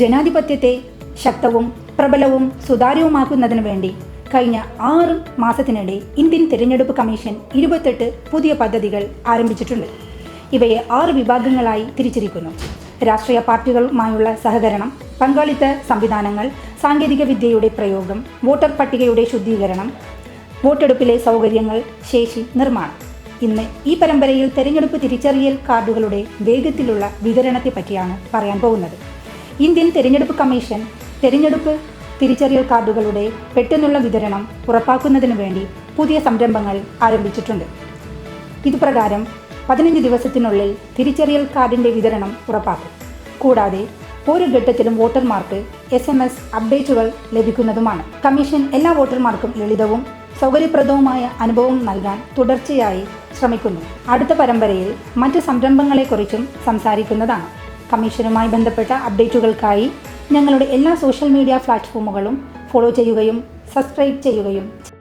ജനാധിപത്യത്തെ ശക്തവും പ്രബലവും സുതാര്യവുമാക്കുന്നതിനു വേണ്ടി കഴിഞ്ഞ ആറ് മാസത്തിനിടെ ഇന്ത്യൻ തിരഞ്ഞെടുപ്പ് കമ്മീഷൻ ഇരുപത്തെട്ട് പുതിയ പദ്ധതികൾ ആരംഭിച്ചിട്ടുണ്ട്. ഇവയെ ആറ് വിഭാഗങ്ങളായി തിരിച്ചിരിക്കുന്നു. രാഷ്ട്രീയ പാർട്ടികളുമായുള്ള സഹകരണം പങ്കാളിത്ത സംവിധാനങ്ങൾ സാങ്കേതിക വിദ്യയുടെ പ്രയോഗം വോട്ടർ പട്ടികയുടെ ശുദ്ധീകരണം വോട്ടെടുപ്പിലെ സൗകര്യങ്ങൾ ശേഷി നിർമ്മാണം. ഇന്ന് ഈ പരമ്പരയിൽ തെരഞ്ഞെടുപ്പ് തിരിച്ചറിയൽ കാർഡുകളുടെ വേഗത്തിലുള്ള വിതരണത്തെ പറ്റിയാണ് പറയാൻ പോകുന്നത്. ഇന്ത്യൻ തെരഞ്ഞെടുപ്പ് കമ്മീഷൻ തെരഞ്ഞെടുപ്പ് തിരിച്ചറിയൽ കാർഡുകളുടെ പെട്ടെന്നുള്ള വിതരണം ഉറപ്പാക്കുന്നതിന് വേണ്ടി പുതിയ സംരംഭങ്ങൾ ആരംഭിച്ചിട്ടുണ്ട്. ഇതുപ്രകാരം പതിനഞ്ച് ദിവസത്തിനുള്ളിൽ തിരിച്ചറിയൽ കാർഡിന്റെ വിതരണം ഉറപ്പാക്കും. കൂടാതെ ഓരോ ഘട്ടത്തിലും വോട്ടർമാർക്ക് എസ് എം എസ് അപ്ഡേറ്റുകൾ ലഭിക്കുന്നതുമാണ്. കമ്മീഷൻ എല്ലാ വോട്ടർമാർക്കും ലളിതവും സൗകര്യപ്രദവുമായ അനുഭവം നൽകാൻ തുടർച്ചയായി ശ്രമിക്കുന്നു. അടുത്ത പരമ്പരയിൽ മറ്റ് സംരംഭങ്ങളെക്കുറിച്ചും സംസാരിക്കുന്നതാണ്. കമ്മീഷനുമായി ബന്ധപ്പെട്ട അപ്ഡേറ്റുകൾക്കായി ഞങ്ങളുടെ എല്ലാ സോഷ്യൽ മീഡിയ പ്ലാറ്റ്ഫോമുകളും ഫോളോ ചെയ്യുകയും സബ്സ്ക്രൈബ് ചെയ്യുകയും